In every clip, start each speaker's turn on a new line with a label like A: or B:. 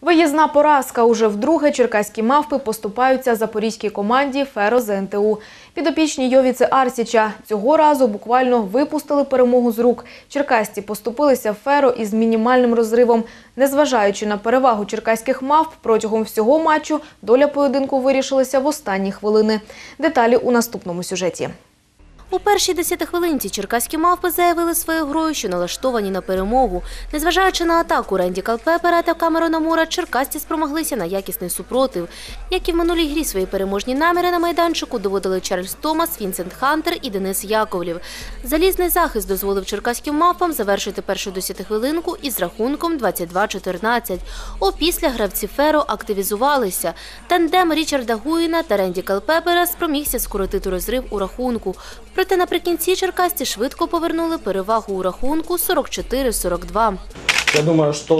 A: Виїзна поразка. Уже вдруге черкаські мавпи поступаються запорізькій команді «Феро ЗНТУ». Підопічні Йовіце Арсіча цього разу буквально випустили перемогу з рук. Черкасці поступилися «Феро» із мінімальним розривом. Незважаючи на перевагу черкаських мавп, протягом всього матчу доля поєдинку вирішилася в останні хвилини. Деталі у наступному сюжеті.
B: У першій десятихвилинці черкаські мавпи заявили своєю грою, що налаштовані на перемогу. Незважаючи на атаку Ренді Калпепера та Камерона Мура, черкасці спромоглися на якісний супротив. Як і в минулій грі свої переможні наміри на майданчику доводили Чарльз Томас, Вінсент Хантер і Денис Яковлів. Залізний захист дозволив черкаським мавпам завершити першу десятихвилинку із рахунком 22-14. Опісля гравці Феро активізувалися. Тандем Річарда Гуїна та Ренді Калпепера спромігся скоротити розрив у рахунку. Проте наприкінці черкасці швидко повернули перевагу у рахунку 44-42.
C: Я думаю, что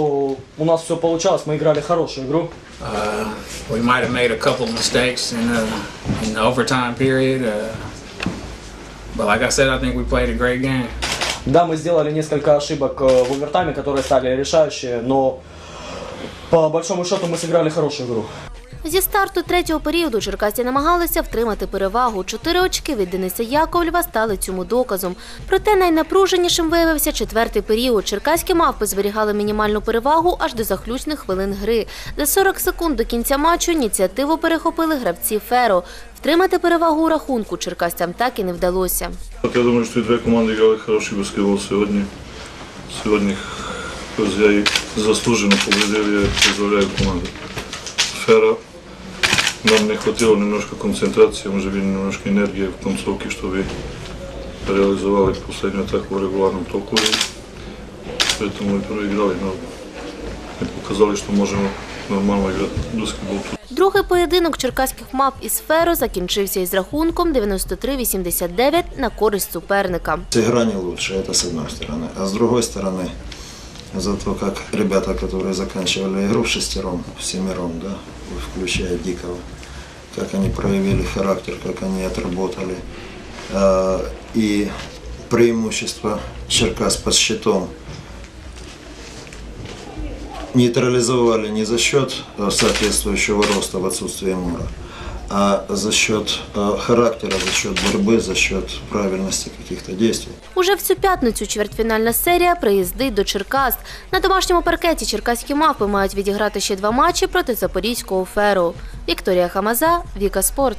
C: у нас все получалось, мы играли хорошую игру.
D: Uh, we might have made a couple mistakes in the, in the overtime period, uh, but like I said, I think we played a great game.
C: Да, мы сделали несколько ошибок э, в овертайме, которые стали решающие, но по большому счету мы сыграли хорошую игру.
B: Зі старту третього періоду черкасці намагалися втримати перевагу. Чотири очки від Дениса Яковлєва стали цьому доказом. Проте найнапруженішим виявився четвертий період. Черкаські мавпи зберігали мінімальну перевагу аж до заключних хвилин гри. За 40 секунд до кінця матчу ініціативу перехопили гравці Феро. Втримати перевагу у рахунку черкасцям так і не вдалося.
E: Я думаю, що дві команди грали хороший баскетбол сьогодні. Сьогодні я заслужено победив, я поздравляю команду Фера, нам не хватило немножко концентрации, може быть, немножко энергии в концовке, чтобы реализовали последнюю атаку в регулярном току. Поэтому и проиграли, но не показали, что можем нормально играть в баскетбол.
B: Другий поєдинок черкаських мавп із Феро закінчився із рахунком 93-89 на користь суперника.
F: Игра не лучше, это с одной стороны. А с другой стороны, за то, как ребята, которые заканчивали игру в шестером, в семером, да, включая Дикого, как они проявили характер, как они отработали. А, И преимущество Черкас под щитом нейтрализовали не за счет э, соответствующего роста в отсутствие Мура, а за счет характера, за счет борьбы, за счет правильности каких-то действий.
B: Уже в цю п'ятницю чвертьфінальна серія приїздить до Черкас. На домашньому паркеті черкаські мавпи мають відіграти ще два матчі проти запорізького феру. Вікторія Хамаза, Віка Спорт.